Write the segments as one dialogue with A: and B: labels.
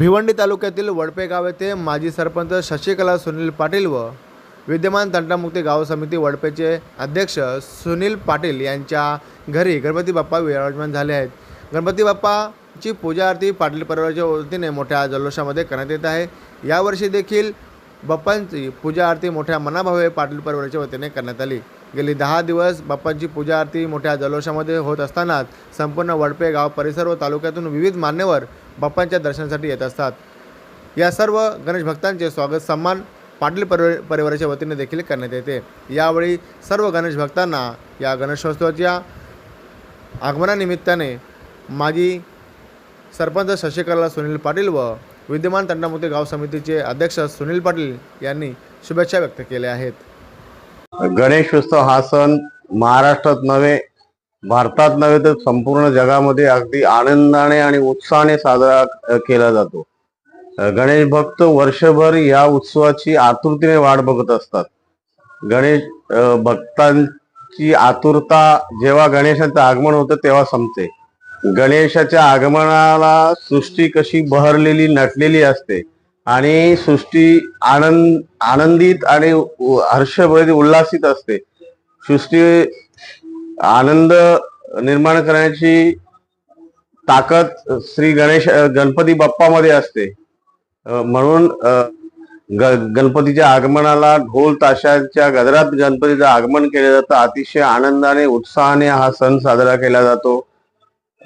A: भिवंडी तालुक्यातील वडपे गाव येथे माजी सरपंच शशिकला सुनील पाटील व विद्यमान तंटामुक्ती गाव समिती वडपेचे अध्यक्ष सुनील पाटील यांच्या घरी गणपती बाप्पा विराजमान झाले आहेत. गणपती बाप्पाची पूजा आरती पाटील परिवाराच्या वतीने मोठ्या जल्लोषामध्ये करण्यात येत आहे. यावर्षी देखील बाप्पांची पूजा आरती मोठ्या मनाभावे पाटील परिवाराच्या वतीने करण्यात आली. गेली दहा दिवस बाप्पांची पूजा आरती मोठ्या जल्लोषामध्ये होत असतानाच संपूर्ण वडपे गाव परिसर व तालुक्यातून विविध मान्यवर बाप्पांच्या दर्शनासाठी येत असतात. या सर्व गणेश भक्तांचे स्वागत सन्मान पाटील परिवार परिवाराच्या वतीने देखील करण्यात येते. यावेळी सर्व गणेश भक्तांना या गणेशोत्सवाच्या आगमनानिमित्ताने माजी सरपंच शशिकला सुनील पाटील व विद्यमान तंडामुक्ती गाव समितीचे अध्यक्ष सुनील पाटील यांनी शुभेच्छा व्यक्त केल्या आहेत.
B: गणेश उत्सव हा सण महाराष्ट्रात नव्हे भारतात नव्हे तर संपूर्ण जगामध्ये अगदी आनंदाने आणि उत्साहाने साजरा केला जातो. गणेश भक्त वर्षभर या उत्सवाची आतुरतेने वाट बघत असतात. गणेश भक्तांची आतुरता जेव्हा गणेशाचं आगमन होतं तेव्हा संपते. गणेशाच्या आगमनाला सृष्टी कशी बहरलेली नटलेली असते आणि सृष्टी आनंद आनंदित आणि उ- हर्षभरीत उल्हासित असते. सृष्टी आनंद निर्माण करण्याची ताकद श्री गणेश गणपती बाप्पामध्ये असते. म्हणून ग- गणपतीच्या आगमनाला ढोल ताशाच्या गजरात गणपतीचं आगमन केलं जातं. अतिशय आनंदाने उत्साहाने हा सण साजरा केला जातो.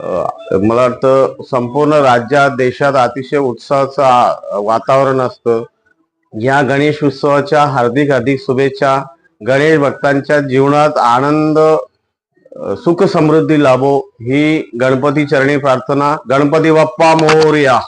B: मला वाटतं संपूर्ण राज्यात देशात अतिशय उत्साहाचं वातावरण असतं. या गणेश उत्सवाच्या हार्दिक हार्दिक शुभेच्छा गणेश भक्तांच्या जीवनात आनंद सुख समृद्धी लाभो. ही गणपती चरणी प्रार्थना. गणपती बाप्पा मोरया.